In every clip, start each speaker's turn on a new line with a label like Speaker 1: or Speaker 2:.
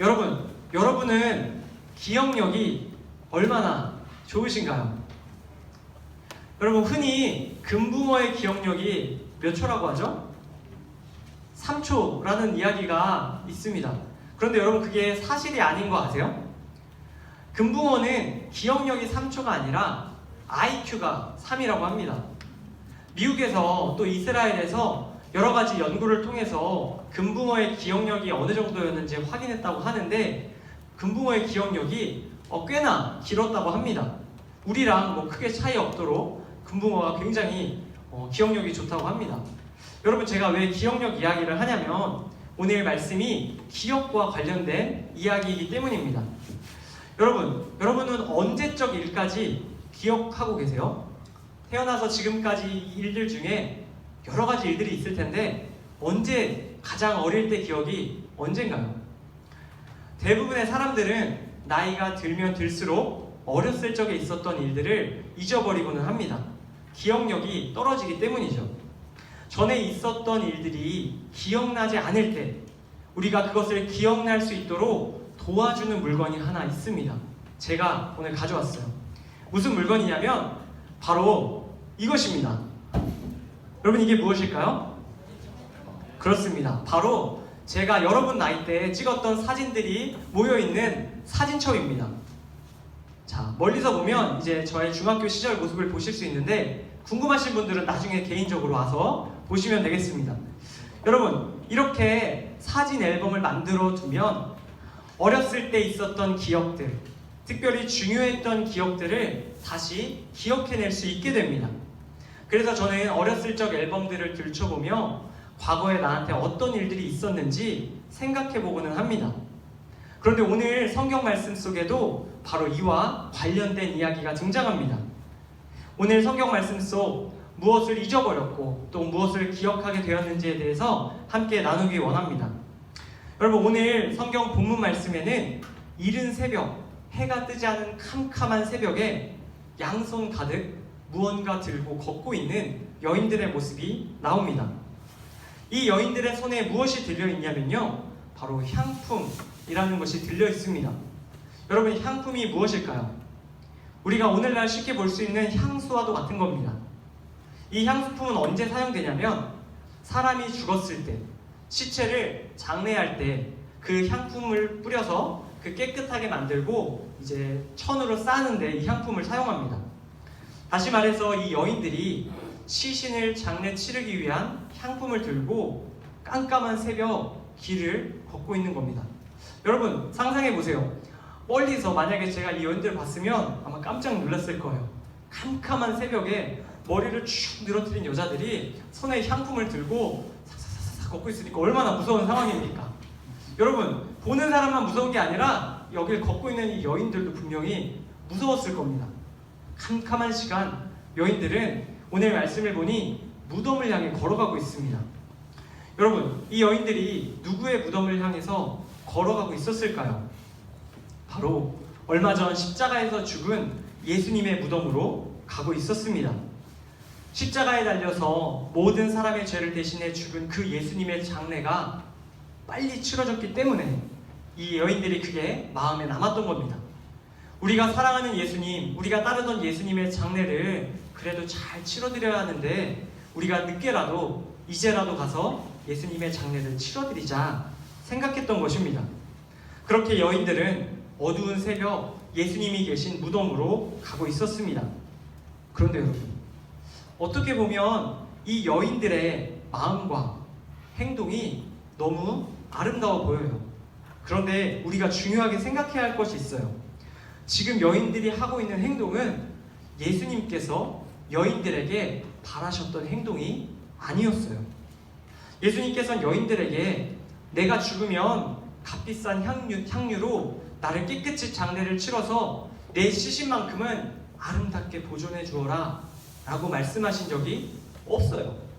Speaker 1: 여러분, 여러분은 기억력이 얼마나 좋으신가요? 여러분, 흔히 금붕어의 기억력이 몇 초라고 하죠? 3초라는 이야기가 있습니다. 그런데 여러분, 그게 사실이 아닌 거 아세요? 금붕어는 기억력이 3초가 아니라 IQ가 3이라고 합니다. 미국에서 또 이스라엘에서 여러 가지 연구를 통해서 금붕어의 기억력이 어느 정도였는지 확인했다고 하는데 금붕어의 기억력이 어, 꽤나 길었다고 합니다. 우리랑 뭐 크게 차이 없도록 금붕어가 굉장히 어, 기억력이 좋다고 합니다. 여러분 제가 왜 기억력 이야기를 하냐면 오늘 말씀이 기억과 관련된 이야기이기 때문입니다. 여러분, 여러분은 언제적 일까지 기억하고 계세요? 태어나서 지금까지 일들 중에 여러 가지 일들이 있을 텐데 언제 가장 어릴 때 기억이 언젠가요? 대부분의 사람들은 나이가 들면 들수록 어렸을 적에 있었던 일들을 잊어버리고는 합니다. 기억력이 떨어지기 때문이죠. 전에 있었던 일들이 기억나지 않을 때 우리가 그것을 기억날 수 있도록 도와주는 물건이 하나 있습니다. 제가 오늘 가져왔어요. 무슨 물건이냐면 바로 이것입니다. 여러분 이게 무엇일까요? 그렇습니다. 바로 제가 여러분 나이 때 찍었던 사진들이 모여 있는 사진첩입니다. 자, 멀리서 보면 이제 저의 중학교 시절 모습을 보실 수 있는데 궁금하신 분들은 나중에 개인적으로 와서 보시면 되겠습니다. 여러분, 이렇게 사진 앨범을 만들어 두면 어렸을 때 있었던 기억들, 특별히 중요했던 기억들을 다시 기억해낼 수 있게 됩니다. 그래서 저는 어렸을 적 앨범들을 들춰보며 과거에 나한테 어떤 일들이 있었는지 생각해 보고는 합니다. 그런데 오늘 성경 말씀 속에도 바로 이와 관련된 이야기가 등장합니다. 오늘 성경 말씀 속 무엇을 잊어버렸고 또 무엇을 기억하게 되었는지에 대해서 함께 나누기 원합니다. 여러분 오늘 성경 본문 말씀에는 이른 새벽 해가 뜨지 않은 캄캄한 새벽에 양손 가득 무언가 들고 걷고 있는 여인들의 모습이 나옵니다. 이 여인들의 손에 무엇이 들려 있냐면요. 바로 향품이라는 것이 들려 있습니다. 여러분, 향품이 무엇일까요? 우리가 오늘날 쉽게 볼 수 있는 향수와도 같은 겁니다. 이 향수품은 언제 사용되냐면 사람이 죽었을 때, 시체를 장례할 때 그 향품을 뿌려서 그 깨끗하게 만들고 이제 천으로 싸는데 이 향품을 사용합니다. 다시 말해서 이 여인들이 시신을 장례 치르기 위한 향품을 들고 깜깜한 새벽 길을 걷고 있는 겁니다. 여러분 상상해 보세요. 멀리서 만약에 제가 이 여인들을 봤으면 아마 깜짝 놀랐을 거예요. 캄캄한 새벽에 머리를 쭉 늘어뜨린 여자들이 손에 향품을 들고 사사사사 걷고 있으니까 얼마나 무서운 상황입니까? 여러분 보는 사람만 무서운 게 아니라 여길 걷고 있는 이 여인들도 분명히 무서웠을 겁니다. 캄캄한 시간 여인들은 오늘 말씀을 보니 무덤을 향해 걸어가고 있습니다. 여러분, 이 여인들이 누구의 무덤을 향해서 걸어가고 있었을까요? 바로 얼마 전 십자가에서 죽은 예수님의 무덤으로 가고 있었습니다. 십자가에 달려서 모든 사람의 죄를 대신해 죽은 그 예수님의 장례가 빨리 치러졌기 때문에 이 여인들이 그게 마음에 남았던 겁니다. 우리가 사랑하는 예수님, 우리가 따르던 예수님의 장례를 그래도 잘 치러드려야 하는데 우리가 늦게라도 이제라도 가서 예수님의 장례를 치러드리자 생각했던 것입니다. 그렇게 여인들은 어두운 새벽 예수님이 계신 무덤으로 가고 있었습니다. 그런데 여러분, 어떻게 보면 이 여인들의 마음과 행동이 너무 아름다워 보여요. 그런데 우리가 중요하게 생각해야 할 것이 있어요. 지금 여인들이 하고 있는 행동은 예수님께서 여인들에게 바라셨던 행동이 아니었어요. 예수님께서는 여인들에게 내가 죽으면 값비싼 향유, 향유로 나를 깨끗이 장례를 치러서 내 시신만큼은 아름답게 보존해 주어라 라고 말씀하신 적이 없어요.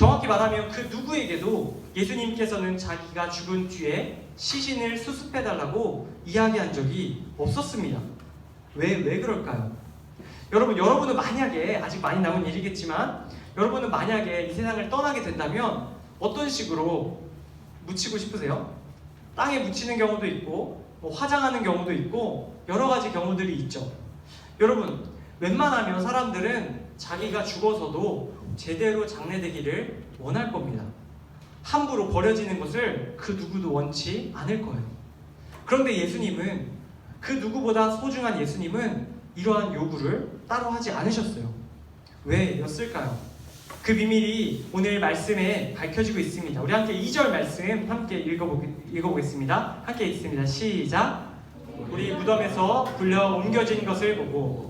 Speaker 1: 정확히 말하면 그 누구에게도 예수님께서는 자기가 죽은 뒤에 시신을 수습해 달라고 이야기한 적이 없었습니다. 왜, 왜 그럴까요? 여러분, 여러분은 만약에 아직 많이 남은 일이겠지만 여러분은 만약에 이 세상을 떠나게 된다면 어떤 식으로 묻히고 싶으세요? 땅에 묻히는 경우도 있고 뭐 화장하는 경우도 있고 여러 가지 경우들이 있죠. 여러분 웬만하면 사람들은 자기가 죽어서도 제대로 장례되기를 원할 겁니다. 함부로 버려지는 것을 그 누구도 원치 않을 거예요. 그런데 예수님은 그 누구보다 소중한 예수님은 이러한 요구를 따로 하지 않으셨어요. 왜였을까요? 그 비밀이 오늘 말씀에 밝혀지고 있습니다. 우리 함께 2절 말씀 함께 읽어보, 읽어보겠습니다. 함께 읽습니다. 시작. 우리 무덤에서 굴려 옮겨진 것을 보고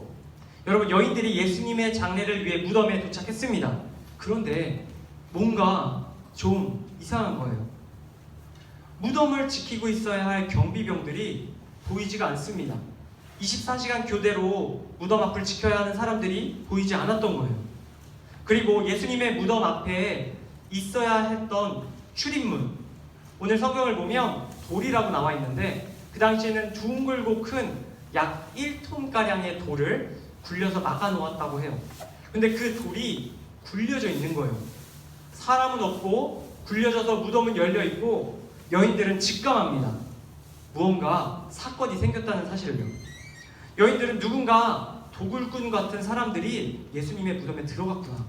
Speaker 1: 여러분 여인들이 예수님의 장례를 위해 무덤에 도착했습니다. 그런데 뭔가 좀 이상한 거예요. 무덤을 지키고 있어야 할 경비병들이 보이지가 않습니다. 24시간 교대로 무덤 앞을 지켜야 하는 사람들이 보이지 않았던 거예요. 그리고 예수님의 무덤 앞에 있어야 했던 출입문. 오늘 성경을 보면 돌이라고 나와 있는데 그 당시에는 둥글고 큰 약 1톤가량의 돌을 굴려서 막아 놓았다고 해요. 근데 그 돌이 굴려져 있는 거예요. 사람은 없고 굴려져서 무덤은 열려 있고 여인들은 직감합니다. 무언가 사건이 생겼다는 사실을요. 여인들은 누군가 도굴꾼 같은 사람들이 예수님의 무덤에 들어갔구나.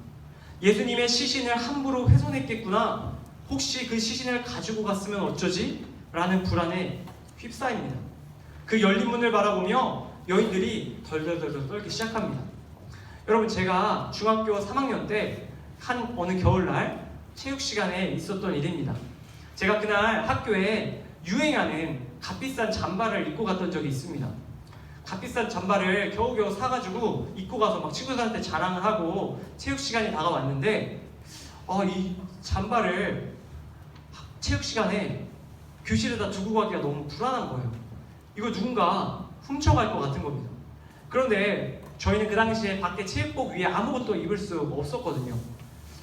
Speaker 1: 예수님의 시신을 함부로 훼손했겠구나. 혹시 그 시신을 가지고 갔으면 어쩌지? 라는 불안에 휩싸입니다. 그 열린 문을 바라보며 여인들이 덜덜덜덜 떨기 시작합니다. 여러분 제가 중학교 3학년 때 한 어느 겨울날 체육 시간에 있었던 일입니다. 제가 그날 학교에 유행하는 값비싼 잠바를 입고 갔던 적이 있습니다. 값비싼 잠바를 겨우겨우 사가지고 입고 가서 막 친구들한테 자랑을 하고 체육 시간이 다가왔는데 어, 이 잠바를 체육 시간에 교실에다 두고 가기가 너무 불안한 거예요. 이거 누군가 훔쳐갈 것 같은 겁니다. 그런데 저희는 그 당시에 밖에 체육복 위에 아무것도 입을 수 없었거든요.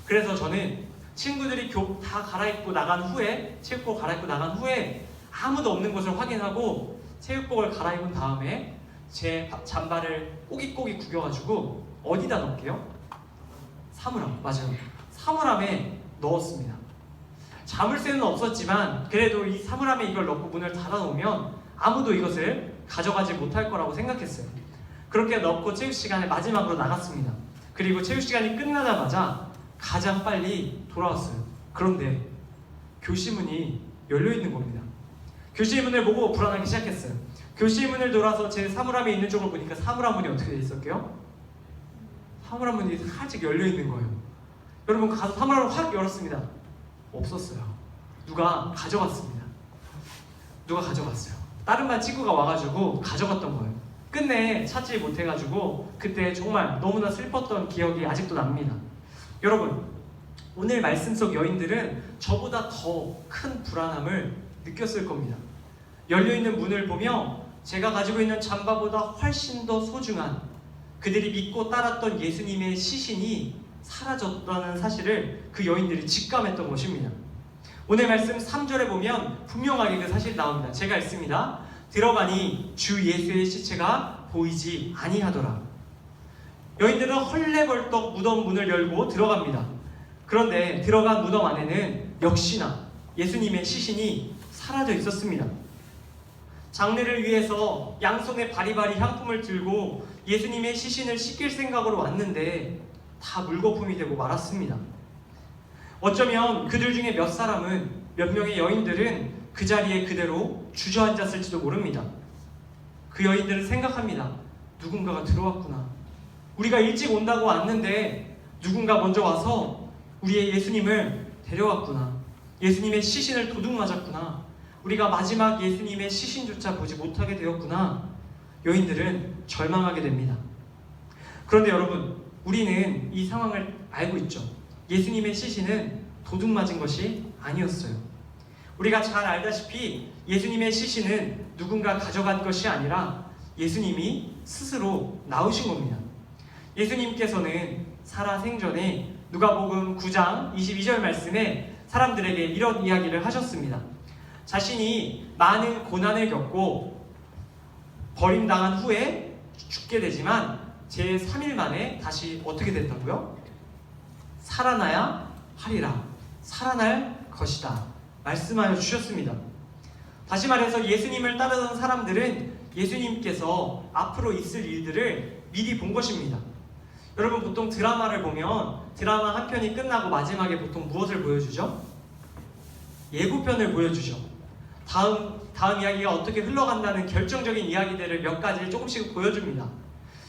Speaker 1: 그래서 저는 친구들이 교, 다 갈아입고 나간 후에 체육복 갈아입고 나간 후에 아무도 없는 것을 확인하고 체육복을 갈아입은 다음에 제 잠바를 꼬깃꼬깃 구겨가지고 어디다 넣을게요? 사물함 맞아요. 사물함에 넣었습니다. 자물쇠는 없었지만 그래도 이 사물함에 이걸 넣고 문을 닫아놓으면 아무도 이것을 가져가지 못할 거라고 생각했어요. 그렇게 넣고 체육 시간에 마지막으로 나갔습니다. 그리고 체육 시간이 끝나자마자 가장 빨리 돌아왔어요. 그런데 교실 문이 열려 있는 겁니다. 교실 문을 보고 불안하기 시작했어요. 교실 문을 돌아서 제 사물함에 있는 쪽을 보니까 사물함 문이 어떻게 돼 있었게요? 사물함 문이 살짝 열려 있는 거예요. 여러분 가서 사물함을 확 열었습니다. 없었어요. 누가 가져갔습니다. 누가 가져갔어요. 다른 반 친구가 와가지고 가져갔던 거예요. 끝내 찾지 못해가지고 그때 정말 너무나 슬펐던 기억이 아직도 납니다. 여러분 오늘 말씀 속 여인들은 저보다 더 큰 불안함을 느꼈을 겁니다. 열려 있는 문을 보며 제가 가지고 있는 잠바보다 훨씬 더 소중한 그들이 믿고 따랐던 예수님의 시신이 사라졌다는 사실을 그 여인들이 직감했던 것입니다. 오늘 말씀 3절에 보면 분명하게 그 사실이 나옵니다. 제가 읽습니다. 들어가니 주 예수의 시체가 보이지 아니하더라. 여인들은 헐레벌떡 무덤 문을 열고 들어갑니다. 그런데 들어간 무덤 안에는 역시나 예수님의 시신이 사라져 있었습니다. 장례를 위해서 양손에 바리바리 향품을 들고 예수님의 시신을 씻길 생각으로 왔는데 다 물거품이 되고 말았습니다. 어쩌면 그들 중에 몇 사람은 몇 명의 여인들은 그 자리에 그대로 주저앉았을지도 모릅니다. 그 여인들은 생각합니다. 누군가가 들어왔구나. 우리가 일찍 온다고 왔는데 누군가 먼저 와서 우리의 예수님을 데려왔구나. 예수님의 시신을 도둑 맞았구나. 우리가 마지막 예수님의 시신조차 보지 못하게 되었구나. 여인들은 절망하게 됩니다. 그런데 여러분, 우리는 이 상황을 알고 있죠. 예수님의 시신은 도둑 맞은 것이 아니었어요. 우리가 잘 알다시피 예수님의 시신은 누군가 가져간 것이 아니라 예수님이 스스로 나오신 겁니다. 예수님께서는 살아 생전에 누가복음 9장 22절 말씀에 사람들에게 이런 이야기를 하셨습니다. 자신이 많은 고난을 겪고 버림당한 후에 죽게 되지만 제 3일 만에 다시 어떻게 된다고요? 살아나야 하리라. 살아날 것이다. 말씀하여 주셨습니다. 다시 말해서 예수님을 따르던 사람들은 예수님께서 앞으로 있을 일들을 미리 본 것입니다. 여러분 보통 드라마를 보면 드라마 한 편이 끝나고 마지막에 보통 무엇을 보여주죠? 예고편을 보여주죠. 다음 다음 이야기가 어떻게 흘러간다는 결정적인 이야기들을 몇 가지를 조금씩 보여줍니다.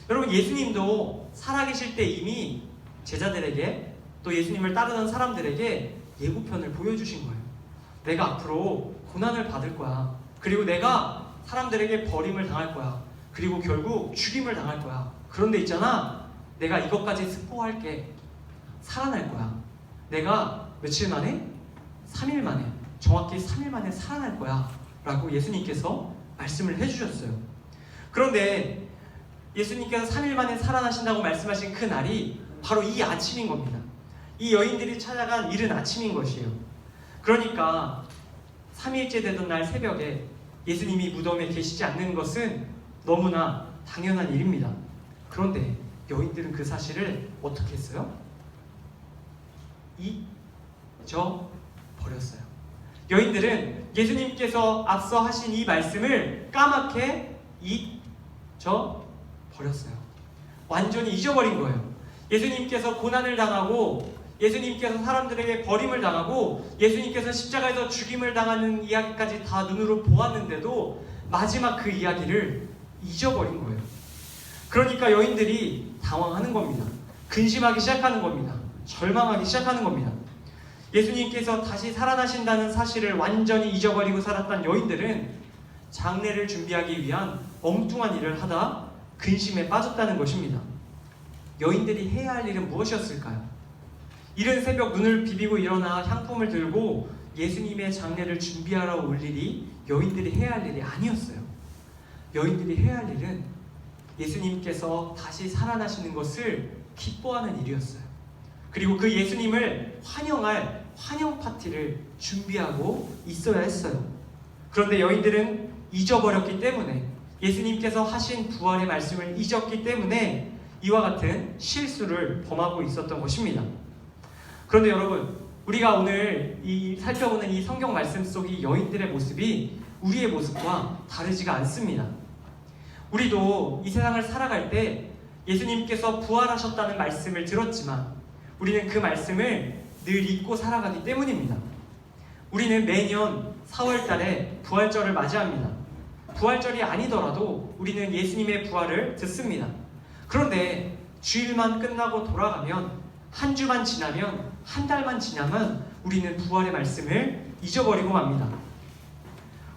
Speaker 1: 여러분 예수님도 살아계실 때 이미 제자들에게 또 예수님을 따르던 사람들에게 예고편을 보여주신 거예요. 내가 앞으로 고난을 받을 거야. 그리고 내가 사람들에게 버림을 당할 거야. 그리고 결국 죽임을 당할 거야. 그런데 있잖아. 내가 이것까지 스포할게. 살아날 거야. 내가 며칠 만에? 3일 만에. 정확히 3일 만에 살아날 거야. 라고 예수님께서 말씀을 해주셨어요. 그런데 예수님께서 3일 만에 살아나신다고 말씀하신 그 날이 바로 이 아침인 겁니다. 이 여인들이 찾아간 이른 아침인 것이에요. 그러니까 3일째 되던 날 새벽에 예수님이 무덤에 계시지 않는 것은 너무나 당연한 일입니다. 그런데 여인들은 그 사실을 어떻게 했어요? 잊어 버렸어요. 여인들은 예수님께서 앞서 하신 이 말씀을 까맣게 잊어 버렸어요. 완전히 잊어버린 거예요. 예수님께서 고난을 당하고 예수님께서 사람들에게 버림을 당하고 예수님께서 십자가에서 죽임을 당하는 이야기까지 다 눈으로 보았는데도 마지막 그 이야기를 잊어버린 거예요. 그러니까 여인들이 당황하는 겁니다. 근심하기 시작하는 겁니다. 절망하기 시작하는 겁니다. 예수님께서 다시 살아나신다는 사실을 완전히 잊어버리고 살았던 여인들은 장례를 준비하기 위한 엉뚱한 일을 하다 근심에 빠졌다는 것입니다. 여인들이 해야 할 일은 무엇이었을까요? 이른 새벽 눈을 비비고 일어나 향품을 들고 예수님의 장례를 준비하러 올 일이 여인들이 해야 할 일이 아니었어요. 여인들이 해야 할 일은 예수님께서 다시 살아나시는 것을 기뻐하는 일이었어요. 그리고 그 예수님을 환영할 환영 파티를 준비하고 있어야 했어요. 그런데 여인들은 잊어버렸기 때문에 예수님께서 하신 부활의 말씀을 잊었기 때문에 이와 같은 실수를 범하고 있었던 것입니다. 그런데 여러분, 우리가 오늘 이 살펴보는 이 성경 말씀 속이 여인들의 모습이 우리의 모습과 다르지가 않습니다. 우리도 이 세상을 살아갈 때 예수님께서 부활하셨다는 말씀을 들었지만 우리는 그 말씀을 늘 잊고 살아가기 때문입니다. 우리는 매년 4월 달에 부활절을 맞이합니다. 부활절이 아니더라도 우리는 예수님의 부활을 듣습니다. 그런데 주일만 끝나고 돌아가면 한 주만 지나면 한 달만 지나면 우리는 부활의 말씀을 잊어버리고 맙니다.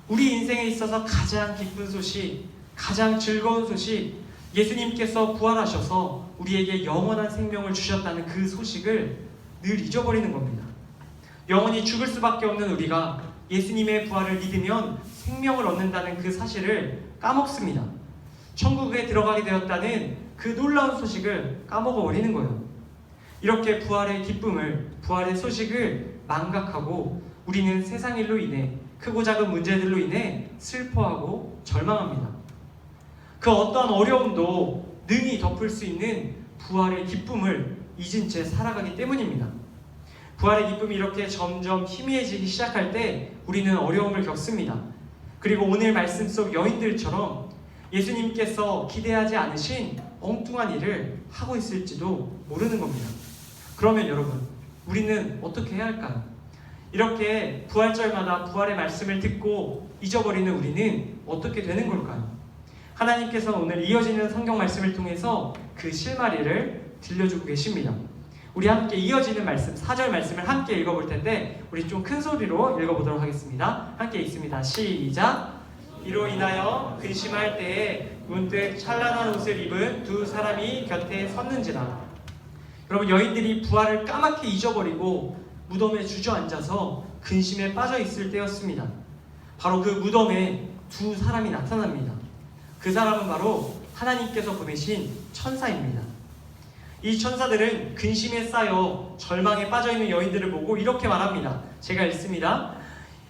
Speaker 1: 우리 인생에 있어서 가장 기쁜 소식, 가장 즐거운 소식, 예수님께서 부활하셔서 우리에게 영원한 생명을 주셨다는 그 소식을 늘 잊어버리는 겁니다. 영원히 죽을 수밖에 없는 우리가 예수님의 부활을 믿으면 생명을 얻는다는 그 사실을 까먹습니다. 천국에 들어가게 되었다는 그 놀라운 소식을 까먹어 버리는 거예요. 이렇게 부활의 기쁨을, 부활의 소식을 망각하고 우리는 세상 일로 인해 크고 작은 문제들로 인해 슬퍼하고 절망합니다. 그 어떠한 어려움도 능히 덮을 수 있는 부활의 기쁨을 잊은 채 살아가기 때문입니다. 부활의 기쁨이 이렇게 점점 희미해지기 시작할 때 우리는 어려움을 겪습니다. 그리고 오늘 말씀 속 여인들처럼 예수님께서 기대하지 않으신 엉뚱한 일을 하고 있을지도 모르는 겁니다. 그러면 여러분, 우리는 어떻게 해야 할까요? 이렇게 부활절마다 부활의 말씀을 듣고 잊어버리는 우리는 어떻게 되는 걸까요? 하나님께서 오늘 이어지는 성경 말씀을 통해서 그 실마리를 들려주고 계십니다. 우리 함께 이어지는 말씀, 4절 말씀을 함께 읽어볼 텐데 우리 좀 큰 소리로 읽어보도록 하겠습니다. 함께 읽습니다. 시작! 이로 인하여 근심할 때에 문득 찬란한 옷을 입은 두 사람이 곁에 섰는지라 여러분 여인들이 부활을 까맣게 잊어버리고 무덤에 주저앉아서 근심에 빠져 있을 때였습니다. 바로 그 무덤에 두 사람이 나타납니다. 그 사람은 바로 하나님께서 보내신 천사입니다. 이 천사들은 근심에 쌓여 절망에 빠져 있는 여인들을 보고 이렇게 말합니다. 제가 읽습니다.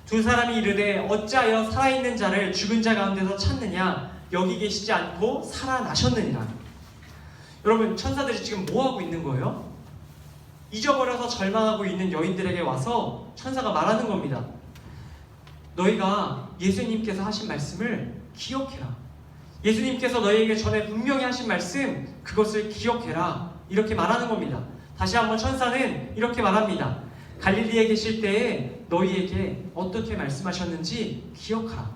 Speaker 1: 두 사람이 이르되 어찌하여 살아있는 자를 죽은 자 가운데서 찾느냐 여기 계시지 않고 살아나셨느니라. 여러분 천사들이 지금 뭐 하고 있는 거예요? 잊어버려서 절망하고 있는 여인들에게 와서 천사가 말하는 겁니다. 너희가 예수님께서 하신 말씀을 기억해라. 예수님께서 너희에게 전에 분명히 하신 말씀 그것을 기억해라. 이렇게 말하는 겁니다. 다시 한번 천사는 이렇게 말합니다. 갈릴리에 계실 때에 너희에게 어떻게 말씀하셨는지 기억하라.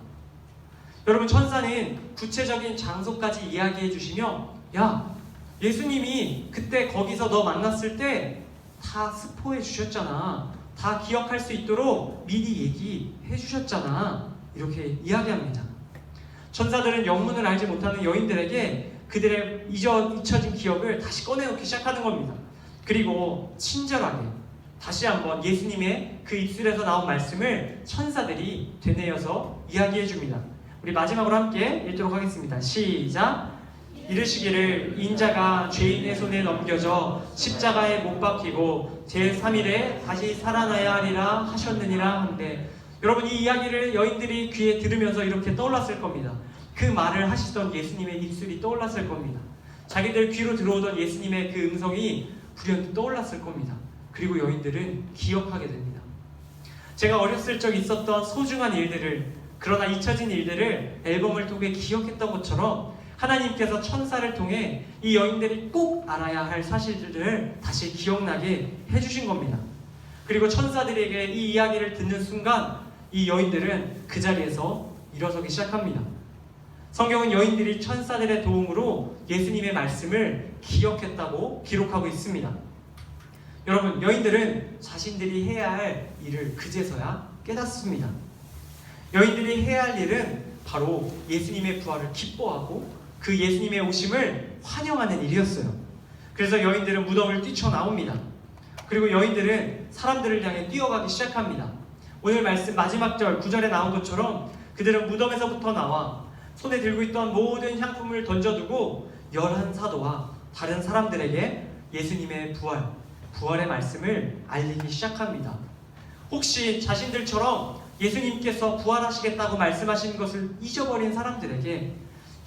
Speaker 1: 여러분 천사는 구체적인 장소까지 이야기해 주시며 야 예수님이 그때 거기서 너 만났을 때 다 스포해 주셨잖아. 다 기억할 수 있도록 미리 얘기해 주셨잖아. 이렇게 이야기합니다. 천사들은 영문을 알지 못하는 여인들에게 그들의 잊어, 잊혀진 기억을 다시 꺼내놓기 시작하는 겁니다. 그리고 친절하게 다시 한번 예수님의 그 입술에서 나온 말씀을 천사들이 되뇌어서 이야기해 줍니다. 우리 마지막으로 함께 읽도록 하겠습니다. 시작. 이르시기를 인자가 죄인의 손에 넘겨져 십자가에 못 박히고 제3일에 다시 살아나야 하리라 하셨느니라 한데 여러분 이 이야기를 여인들이 귀에 들으면서 이렇게 떠올랐을 겁니다. 그 말을 하시던 예수님의 입술이 떠올랐을 겁니다. 자기들 귀로 들어오던 예수님의 그 음성이 불현듯 떠올랐을 겁니다. 그리고 여인들은 기억하게 됩니다. 제가 어렸을 적 있었던 소중한 일들을 그러나 잊혀진 일들을 앨범을 통해 기억했던 것처럼 하나님께서 천사를 통해 이 여인들이 꼭 알아야 할 사실들을 다시 기억나게 해주신 겁니다. 그리고 천사들에게 이 이야기를 듣는 순간 이 여인들은 그 자리에서 일어서기 시작합니다. 성경은 여인들이 천사들의 도움으로 예수님의 말씀을 기억했다고 기록하고 있습니다. 여러분, 여인들은 자신들이 해야 할 일을 그제서야 깨닫습니다. 여인들이 해야 할 일은 바로 예수님의 부활을 기뻐하고 그 예수님의 오심을 환영하는 일이었어요. 그래서 여인들은 무덤을 뛰쳐나옵니다. 그리고 여인들은 사람들을 향해 뛰어가기 시작합니다. 오늘 말씀 마지막 절 9절에 나온 것처럼 그들은 무덤에서부터 나와 손에 들고 있던 모든 향품을 던져두고 열한 사도와 다른 사람들에게 예수님의 부활, 부활의 말씀을 알리기 시작합니다. 혹시 자신들처럼 예수님께서 부활하시겠다고 말씀하신 것을 잊어버린 사람들에게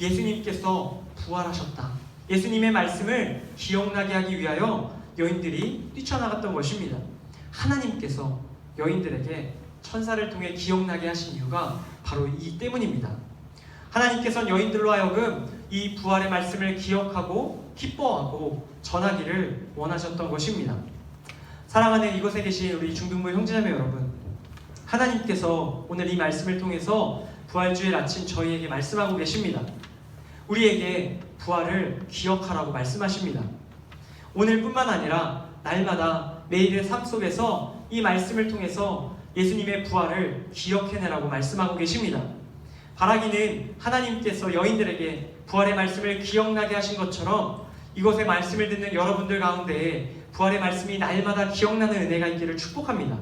Speaker 1: 예수님께서 부활하셨다. 예수님의 말씀을 기억나게 하기 위하여 여인들이 뛰쳐나갔던 것입니다. 하나님께서 여인들에게 천사를 통해 기억나게 하신 이유가 바로 이 때문입니다. 하나님께서는 여인들로 하여금 이 부활의 말씀을 기억하고 기뻐하고 전하기를 원하셨던 것입니다. 사랑하는 이곳에 계신 우리 중등부 형제자매 여러분, 하나님께서 오늘 이 말씀을 통해서 부활주일 아침 저희에게 말씀하고 계십니다. 우리에게 부활을 기억하라고 말씀하십니다. 오늘뿐만 아니라 날마다 매일의 삶 속에서 이 말씀을 통해서 예수님의 부활을 기억해내라고 말씀하고 계십니다. 바라기는 하나님께서 여인들에게 부활의 말씀을 기억나게 하신 것처럼 이곳에 말씀을 듣는 여러분들 가운데 부활의 말씀이 날마다 기억나는 은혜가 있기를 축복합니다.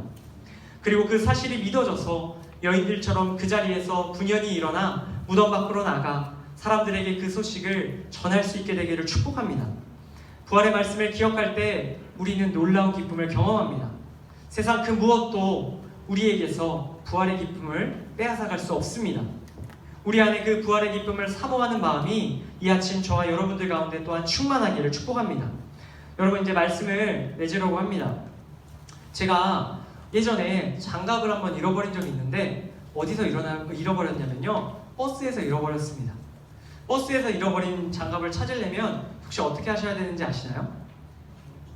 Speaker 1: 그리고 그 사실이 믿어져서 여인들처럼 그 자리에서 분연히 일어나 무덤 밖으로 나가 사람들에게 그 소식을 전할 수 있게 되기를 축복합니다. 부활의 말씀을 기억할 때 우리는 놀라운 기쁨을 경험합니다. 세상 그 무엇도 우리에게서 부활의 기쁨을 빼앗아갈 수 없습니다. 우리 안에 그 부활의 기쁨을 사모하는 마음이 이 아침 저와 여러분들 가운데 또한 충만하기를 축복합니다. 여러분 이제 말씀을 내주려고 합니다. 제가 예전에 장갑을 한번 잃어버린 적이 있는데 어디서 잃어버렸냐면요 버스에서 잃어버렸습니다. 버스에서 잃어버린 장갑을 찾으려면 혹시 어떻게 하셔야 되는지 아시나요?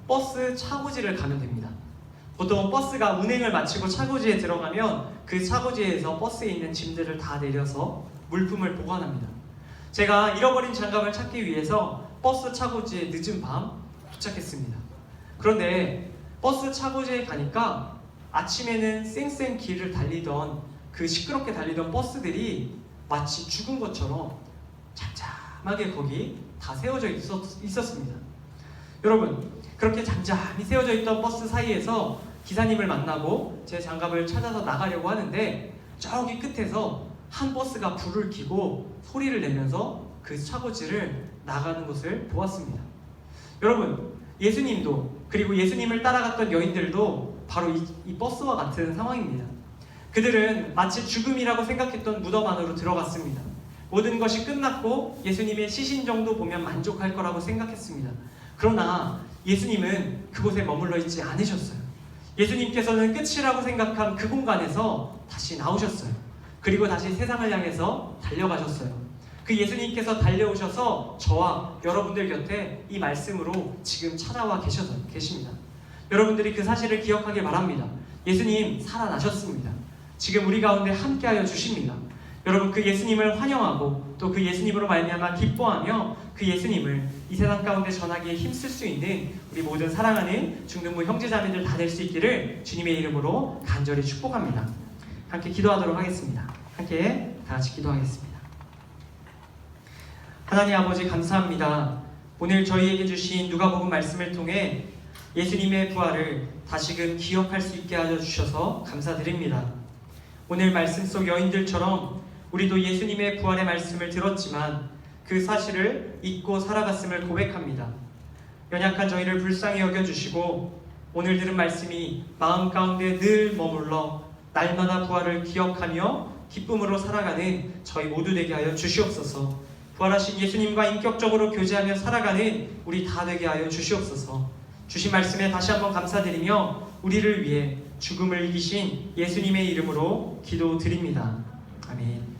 Speaker 1: 버스 차고지를 가면 됩니다. 보통 버스가 운행을 마치고 차고지에 들어가면 그 차고지에서 버스에 있는 짐들을 다 내려서 물품을 보관합니다. 제가 잃어버린 장갑을 찾기 위해서 버스 차고지에 늦은 밤 도착했습니다. 그런데 버스 차고지에 가니까 아침에는 쌩쌩 길을 달리던 그 시끄럽게 달리던 버스들이 마치 죽은 것처럼 잠잠하게 거기 다 세워져 있었, 있었습니다. 여러분, 그렇게 잠잠히 세워져 있던 버스 사이에서 기사님을 만나고 제 장갑을 찾아서 나가려고 하는데 저기 끝에서 한 버스가 불을 켜고 소리를 내면서 그 차고지를 나가는 것을 보았습니다. 여러분, 예수님도 그리고 예수님을 따라갔던 여인들도 바로 이, 이 버스와 같은 상황입니다. 그들은 마치 죽음이라고 생각했던 무덤 안으로 들어갔습니다. 모든 것이 끝났고 예수님의 시신 정도 보면 만족할 거라고 생각했습니다. 그러나 예수님은 그곳에 머물러 있지 않으셨어요. 예수님께서는 끝이라고 생각한 그 공간에서 다시 나오셨어요. 그리고 다시 세상을 향해서 달려가셨어요. 그 예수님께서 달려오셔서 저와 여러분들 곁에 이 말씀으로 지금 찾아와 계셔서 계십니다. 여러분들이 그 사실을 기억하길 바랍니다. 예수님 살아나셨습니다. 지금 우리 가운데 함께하여 주십니다. 여러분 그 예수님을 환영하고 또 그 예수님으로 말미암아 기뻐하며 그 예수님을 이 세상 가운데 전하기에 힘쓸 수 있는 우리 모든 사랑하는 중등부 형제자매들 다 될 수 있기를 주님의 이름으로 간절히 축복합니다. 함께 기도하도록 하겠습니다. 함께 다 같이 기도하겠습니다. 하나님 아버지 감사합니다. 오늘 저희에게 주신 누가복음 말씀을 통해 예수님의 부활을 다시금 기억할 수 있게 하여 주셔서 감사드립니다. 오늘 말씀 속 여인들처럼 우리도 예수님의 부활의 말씀을 들었지만 그 사실을 잊고 살아갔음을 고백합니다. 연약한 저희를 불쌍히 여겨 주시고 오늘 들은 말씀이 마음 가운데 늘 머물러 날마다 부활을 기억하며 기쁨으로 살아가는 저희 모두 되게 하여 주시옵소서. 부활하신 예수님과 인격적으로 교제하며 살아가는 우리 다 되게 하여 주시옵소서. 주신 말씀에 다시 한번 감사드리며 우리를 위해 죽음을 이기신 예수님의 이름으로 기도드립니다. 아멘.